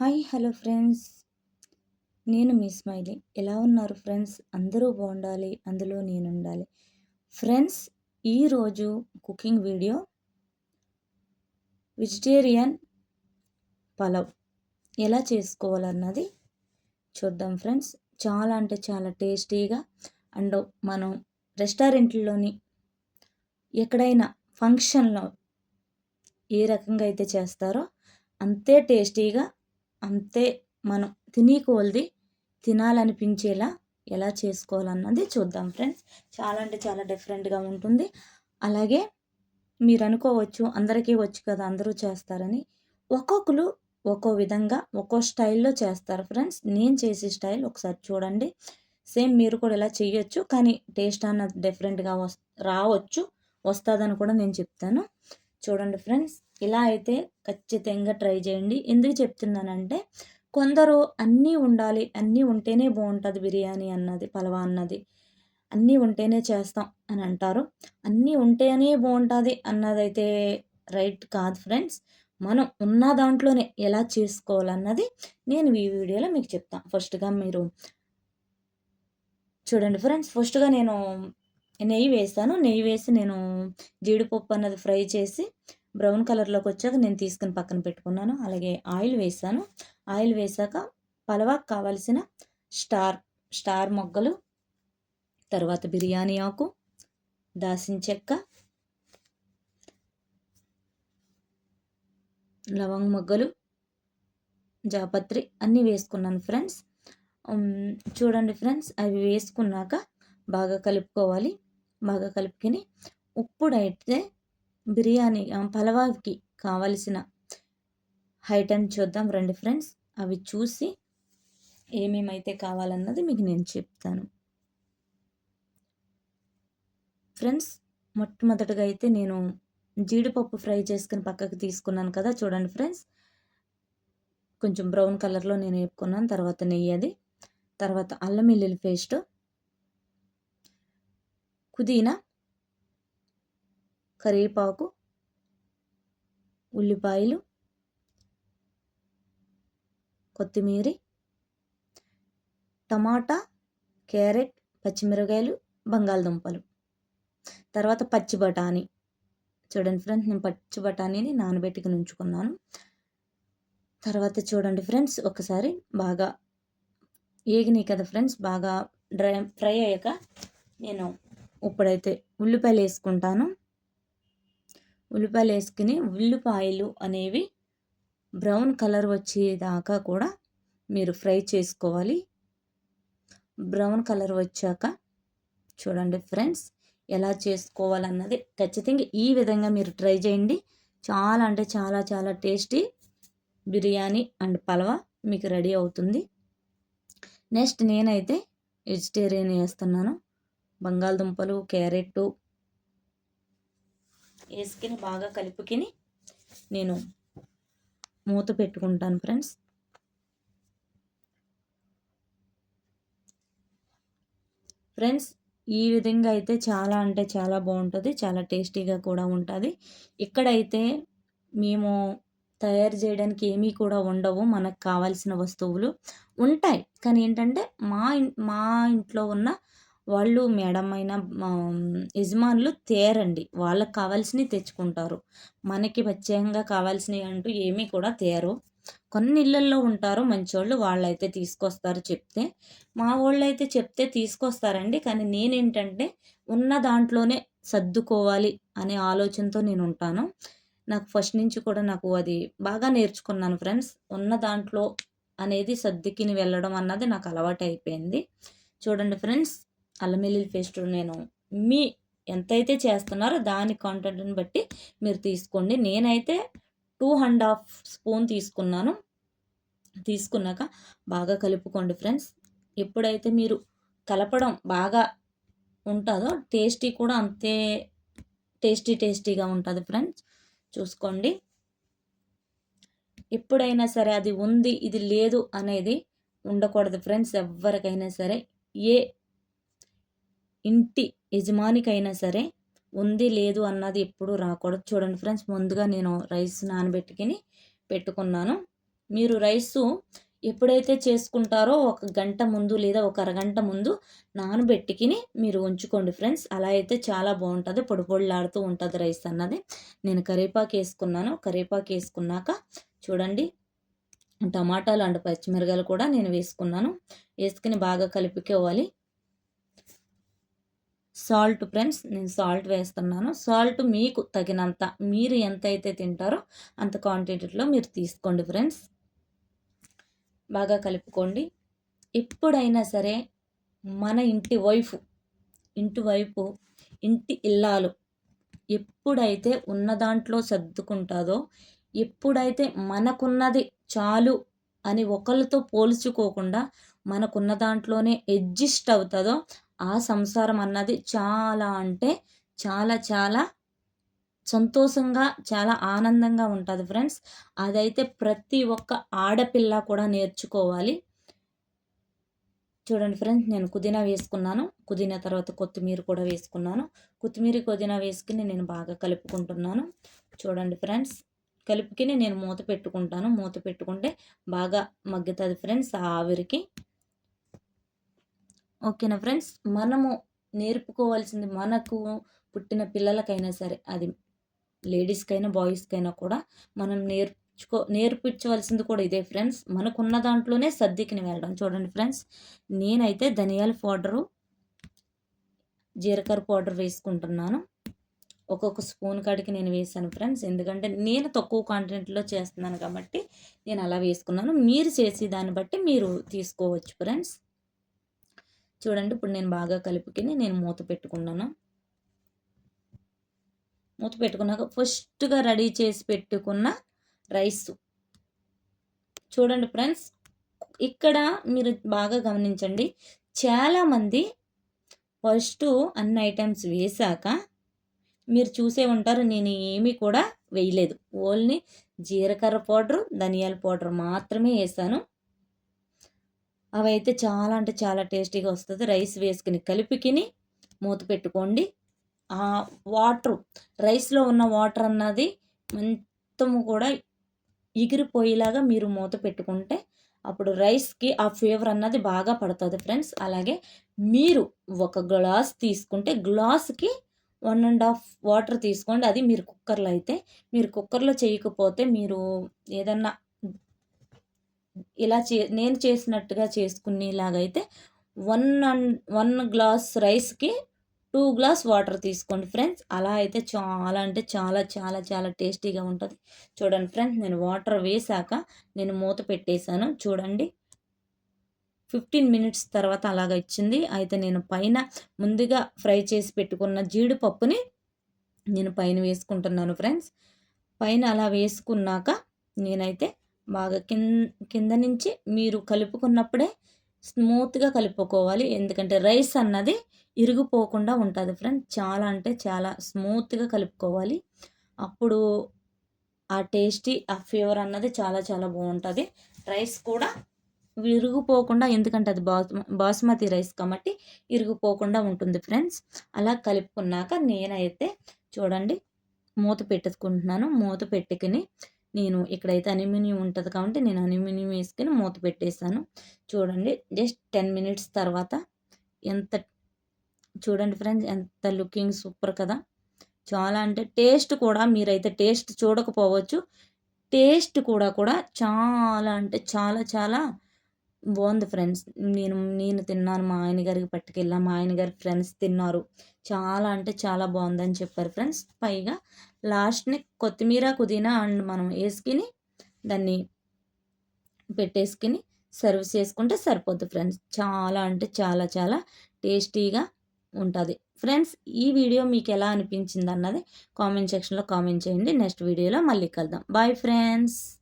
Hi hello friends. నేను మీ smiley. ఎలా ఉన్నారు ఫ్రెండ్స్? అందరూ బాగుండాలి. అందులో నేను ఉండాలి ఫ్రెండ్స్ ఈరోజు కుకింగ్ వీడియో వెజిటేరియన్ పలావ్ ఎలా చేసుకోవాలన్నది చూద్దాం ఫ్రెండ్స్. చాలా అంటే చాలా టేస్టీగా అండ్ మనం రెస్టారెంట్లోని ఎక్కడైనా ఫంక్షన్లో ఏ రకంగా అయితే చేస్తారో అంతే టేస్టీగా అంతే మనం తినే కొలది తినాలనిపించేలా ఎలా చేసుకోవాలన్నది చూద్దాం ఫ్రెండ్స్. చాలా అంటే చాలా డిఫరెంట్గా ఉంటుంది. అలాగే మీరు అనుకోవచ్చు అందరికీ వచ్చు కదా అందరూ చేస్తారని. ఒక్కొక్కరు ఒక్కో విధంగా ఒక్కో స్టైల్లో చేస్తారు ఫ్రెండ్స్. నేను చేసే స్టైల్ ఒకసారి చూడండి. సేమ్ మీరు కూడా ఇలా చేయొచ్చు కానీ టేస్ట్ అన్నది డిఫరెంట్గా వస్ రావచ్చు వస్తుందని కూడా నేను చెప్తాను. చూడండి ఫ్రెండ్స్ ఇలా అయితే ఖచ్చితంగా ట్రై చేయండి. ఎందుకు చెప్తున్నానంటే కొందరు అన్నీ ఉండాలి అన్నీ ఉంటేనే బాగుంటుంది బిర్యానీ అన్నది పలవా అన్నది. అన్నీ ఉంటేనే చేస్తాం అని అంటారు. అన్నీ ఉంటేనే బాగుంటుంది అన్నదైతే రైట్ కాదు ఫ్రెండ్స్. మనం ఉన్న దాంట్లోనే ఎలా చేసుకోవాలన్నది నేను ఈ వీడియోలో మీకు చెప్తాను. ఫస్ట్గా మీరు చూడండి ఫ్రెండ్స్ ఫస్ట్గా నేను నెయ్యి వేస్తాను. నెయ్యి వేసి నేను జీడిపప్పు అన్నది ఫ్రై చేసి బ్రౌన్ కలర్లోకి వచ్చాక నేను తీసుకుని పక్కన పెట్టుకున్నాను. అలాగే ఆయిల్ వేసాను. ఆయిల్ వేసాక పలవాకు కావలసిన స్టార్ స్టార్ మొగ్గలు తర్వాత బిర్యానీ ఆకు దాసిన చెక్క లవంగ మొగ్గలు జాపత్రి అన్నీ వేసుకున్నాను ఫ్రెండ్స్. చూడండి ఫ్రెండ్స్ అవి వేసుకున్నాక బాగా కలుపుకోవాలి. బాగా కలుపుకొని ఇప్పుడైతే బిర్యానీ పలవాకి కావలసిన ఐటమ్ చూద్దాం రండి ఫ్రెండ్స్. అవి చూసి ఏమేమైతే కావాలన్నది మీకు నేను చెప్తాను. ఫ్రెండ్స్ మొట్టమొదటిగా అయితే నేను జీడిపప్పు ఫ్రై చేసుకుని పక్కకు తీసుకున్నాను కదా చూడండి ఫ్రెండ్స్. కొంచెం బ్రౌన్ కలర్లో నేను వేపుకున్నాను తర్వాత నెయ్యి అది. తర్వాత అల్లం వెల్లుల్లి పేస్ట్ పుదీనా కరివేపాకు ఉల్లిపాయలు కొత్తిమీర టమాటా క్యారెట్ పచ్చిమిరకాయలు బంగాళదుంపలు. తర్వాత పచ్చి బఠానీ. చూడండి ఫ్రెండ్స్ నేను పచ్చి బఠానీని నానబెట్టికి ఉంచుకున్నాను తర్వాత చూడండి ఫ్రెండ్స్ ఒకసారి బాగా ఏగినాయి కదా ఫ్రెండ్స్ బాగా డ్రై ఫ్రై అయ్యాక నేను ఇప్పుడైతే ఉల్లిపాయలు వేసుకుంటాను ఉల్లిపాయలు వేసుకుని ఉల్లిపాయలు అనేవి బ్రౌన్ కలర్ వచ్చేదాకా కూడా మీరు ఫ్రై చేసుకోవాలి. బ్రౌన్ కలర్ వచ్చాక చూడండి ఫ్రెండ్స్ ఎలా చేసుకోవాలన్నది ఖచ్చితంగా ఈ విధంగా మీరు ట్రై చేయండి. చాలా అంటే చాలా చాలా టేస్టీ బిర్యానీ అండ్ పలవా మీకు రెడీ అవుతుంది. నెక్స్ట్ నేనైతే వెజిటేరియన్ వేస్తున్నాను. బంగాళదుంపలు క్యారెట్ వేసుకుని బాగా కలుపుకొని నేను మూత పెట్టుకుంటాను ఫ్రెండ్స్. ఫ్రెండ్స్ ఈ విధంగా అయితే చాలా అంటే చాలా బాగుంటుంది చాలా టేస్టీగా కూడా ఉంటుంది. ఇక్కడైతే మేము తయారు చేయడానికి ఏమీ కూడా ఉండవు మనకు కావాల్సిన వస్తువులు ఉంటాయి. కానీ ఏంటంటే మా మా ఇంట్లో ఉన్న వాళ్ళు మేడం అయినా యజమానులు తేరండి. వాళ్ళకి కావాల్సినవి తెచ్చుకుంటారు. మనకి ప్రత్యేకంగా కావాల్సినవి అంటూ ఏమీ కూడా తేరు. కొన్ని ఇళ్ళల్లో ఉంటారు మంచోళ్ళు వాళ్ళైతే తీసుకొస్తారు చెప్తే. మా వాళ్ళు అయితే చెప్తే తీసుకొస్తారండి. కానీ నేనేంటంటే ఉన్న దాంట్లోనే సర్దుకోవాలి అనే ఆలోచనతో నేను ఉంటాను నాకు ఫస్ట్ నుంచి కూడా నాకు అది బాగా నేర్చుకున్నాను ఫ్రెండ్స్. ఉన్న దాంట్లో అనేది సర్దుకిని వెళ్ళడం అన్నది నాకు అలవాటు అయిపోయింది చూడండి ఫ్రెండ్స్ అల్లం వెల్లుల్లి పేస్ట్ నేను మీ ఎంతైతే చేస్తున్నారో దాని కాంటెంట్ని బట్టి మీరు తీసుకోండి. నేనైతే టూ అండ్ హాఫ్ స్పూన్ తీసుకున్నాను. తీసుకున్నాక బాగా కలుపుకోండి ఫ్రెండ్స్. ఎప్పుడైతే మీరు కలపడం బాగా ఉంటుందో టేస్టీ కూడా అంతే టేస్టీ టేస్టీగా ఉంటుంది ఫ్రెండ్స్. చూసుకోండి. ఎప్పుడైనా సరే అది ఉంది ఇది లేదు అనేది ఉండకూడదు ఫ్రెండ్స్. ఎవరికైనా సరే ఏ ఇంటి యజమానికైనా సరే ఉంది లేదు అన్నది ఎప్పుడు రాకూడదు. చూడండి ఫ్రెండ్స్ ముందుగా నేను రైస్ నానబెట్టుకుని పెట్టుకున్నాను. మీరు రైసు ఎప్పుడైతే చేసుకుంటారో ఒక గంట ముందు లేదా ఒక అరగంట ముందు నానబెట్టుకుని మీరు ఉంచుకోండి ఫ్రెండ్స్. అలా అయితే చాలా బాగుంటుంది. పొడి పొడిలాడుతూ ఉంటుంది రైస్ అన్నది. నేను కరివేపాకు వేసుకున్నాను. కరివేపాకు వేసుకున్నాక చూడండి టమాటాలు అండ్ పచ్చిమిరకాయలు కూడా నేను వేసుకున్నాను. వేసుకుని బాగా కలుపుకోవాలి. సాల్ట్ ఫ్రెండ్స్ నేను సాల్ట్ వేస్తున్నాను. సాల్ట్ మీకు తగినంత మీరు ఎంత అయితే తింటారో అంత క్వాంటిటీలో మీరు తీసుకోండి ఫ్రెండ్స్. బాగా కలుపుకోండి. ఎప్పుడైనా సరే మన ఇంటి వైఫ్ ఇంటి వైపు ఇంటి ఇల్లాలు ఎప్పుడైతే ఉన్న దాంట్లో సర్దుకుంటుందో ఎప్పుడైతే మనకున్నది చాలు అని ఒకరితో పోల్చుకోకుండా మనకున్న దాంట్లోనే అడ్జస్ట్ అవుతుందో ఆ సంసారం అన్నది చాలా అంటే చాలా చాలా సంతోషంగా చాలా ఆనందంగా ఉంటుంది ఫ్రెండ్స్. అదైతే ప్రతి ఒక్క ఆడపిల్ల కూడా నేర్చుకోవాలి. చూడండి ఫ్రెండ్స్ నేను పుదీనా వేసుకున్నాను. పుదీనా తర్వాత కొత్తిమీర కూడా వేసుకున్నాను. కొత్తిమీర పుదీనా వేసుకుని నేను బాగా కలుపుకుంటున్నాను. చూడండి ఫ్రెండ్స్ కలుపుకుని నేను మూత పెట్టుకుంటాను. మూత పెట్టుకుంటే బాగా మగ్గుతుంది ఫ్రెండ్స్ ఆవిరికి. ఓకేనా ఫ్రెండ్స్? మనము నేర్పుకోవాల్సింది మనకు పుట్టిన పిల్లలకైనా సరే అది లేడీస్కైనా బాయ్స్కైనా కూడా మనం నేర్చుకో నేర్పించవలసింది కూడా ఇదే ఫ్రెండ్స్. మనకున్న దాంట్లోనే సర్దికిని వెళ్ళడం. చూడండి ఫ్రెండ్స్ నేనైతే ధనియాల పౌడరు జీలకర్ర పౌడర్ వేసుకుంటున్నాను. ఒక్కొక్క స్పూన్ కాడికి నేను వేసాను ఫ్రెండ్స్. ఎందుకంటే నేను తక్కువ కాంటెంట్లో చేస్తున్నాను కాబట్టి నేను అలా వేసుకున్నాను. మీరు చేసి దాన్ని బట్టి మీరు తీసుకోవచ్చు ఫ్రెండ్స్. చూడండి ఇప్పుడు నేను బాగా కలుపుకొని నేను మూత పెట్టుకున్నాను. మూత పెట్టుకున్నాక ఫస్ట్గా రెడీ చేసి పెట్టుకున్న రైస్. చూడండి ఫ్రెండ్స్ ఇక్కడ మీరు బాగా గమనించండి చాలామంది ఫస్ట్ అన్ని ఐటమ్స్ వేశాక మీరు చూసే ఉంటారు నేను ఏమీ కూడా వేయలేదు. ఓన్లీ జీలకర్ర పౌడరు ధనియాల పౌడర్ మాత్రమే వేసాను అవి అయితే చాలా అంటే చాలా టేస్టీగా వస్తుంది. రైస్ వేసుకుని కలిపికిని మూత పెట్టుకోండి. ఆ వాటర్ రైస్లో ఉన్న వాటర్ అన్నది మొత్తము కూడా ఎగిరిపోయేలాగా మీరు మూత పెట్టుకుంటే అప్పుడు రైస్కి ఆ ఫేవర్ అన్నది బాగా పడుతుంది ఫ్రెండ్స్. అలాగే మీరు ఒక గ్లాస్ తీసుకుంటే గ్లాస్కి వన్ అండ్ హాఫ్ వాటర్ తీసుకోండి. అది మీరు కుక్కర్లో అయితే మీరు కుక్కర్లో చేయకపోతే మీరు ఏదన్నా ఇలా చే నేను చేసినట్టుగా చేసుకునేలాగైతే వన్ అండ్ వన్ గ్లాస్ రైస్కి టూ గ్లాస్ వాటర్ తీసుకోండి ఫ్రెండ్స్. అలా అయితే చాలా అంటే చాలా చాలా చాలా టేస్టీగా ఉంటుంది. చూడండి ఫ్రెండ్స్ నేను వాటర్ వేసాక నేను మూత పెట్టేశాను. చూడండి. ఫిఫ్టీన్ మినిట్స్ తర్వాత అలాగ ఇచ్చింది. అయితే నేను పైన ముందుగా ఫ్రై చేసి పెట్టుకున్న జీడిపప్పుని నేను పైన వేసుకుంటున్నాను ఫ్రెండ్స్. పైన అలా వేసుకున్నాక నేనైతే బాగా కింద కింద నుంచి మీరు కలుపుకున్నప్పుడే స్మూత్గా కలుపుకోవాలి. ఎందుకంటే రైస్ అన్నది ఇరిగిపోకుండా ఉంటుంది ఫ్రెండ్స్ చాలా అంటే చాలా స్మూత్గా కలుపుకోవాలి. అప్పుడు ఆ టేస్టీ ఆ ఫ్లేవర్ అన్నది చాలా చాలా బాగుంటుంది. రైస్ కూడా విరిగిపోకుండా ఎందుకంటే అది బాస్ బాస్మతి రైస్ కాబట్టి ఇరిగిపోకుండా ఉంటుంది ఫ్రెండ్స్. అలా కలుపుకున్నాక నేనైతే చూడండి మూత పెట్టుకుంటున్నాను మూత పెట్టుకుని నేను ఇక్కడైతే అల్యూమినియం ఉంటుంది కాబట్టి నేను అల్యూమినియం వేసుకుని మూత పెట్టేశాను. చూడండి జస్ట్ టెన్ మినిట్స్ తర్వాత ఎంత చూడండి ఫ్రెండ్స్ ఎంత లుకింగ్ సూపర్ కదా. చాలా అంటే టేస్ట్ కూడా మీరైతే టేస్ట్ చూడకపోవచ్చు. టేస్ట్ కూడా కూడా చాలా అంటే చాలా చాలా బాగుంది ఫ్రెండ్స్. నేను నేను తిన్నాను. మా ఆయన గారికి పట్టుకెళ్ళా. మా ఆయన గారి ఫ్రెండ్స్ తిన్నారు. చాలా అంటే చాలా బాగుందని చెప్పారు ఫ్రెండ్స్. పైగా లాస్ట్ని కొత్తిమీర పుదీనా అండ్ మనం వేసుకుని దాన్ని పెట్టేసుకుని సర్వ్ చేసుకుంటే సరిపోద్ది ఫ్రెండ్స్. చాలా అంటే చాలా చాలా టేస్టీగా ఉంటుంది. ఫ్రెండ్స్ ఈ వీడియో మీకు ఎలా అనిపించింది అన్నది కామెంట్ సెక్షన్లో కామెంట్ చేయండి. నెక్స్ట్ వీడియోలో మళ్ళీ కలుద్దాం. Bye friends.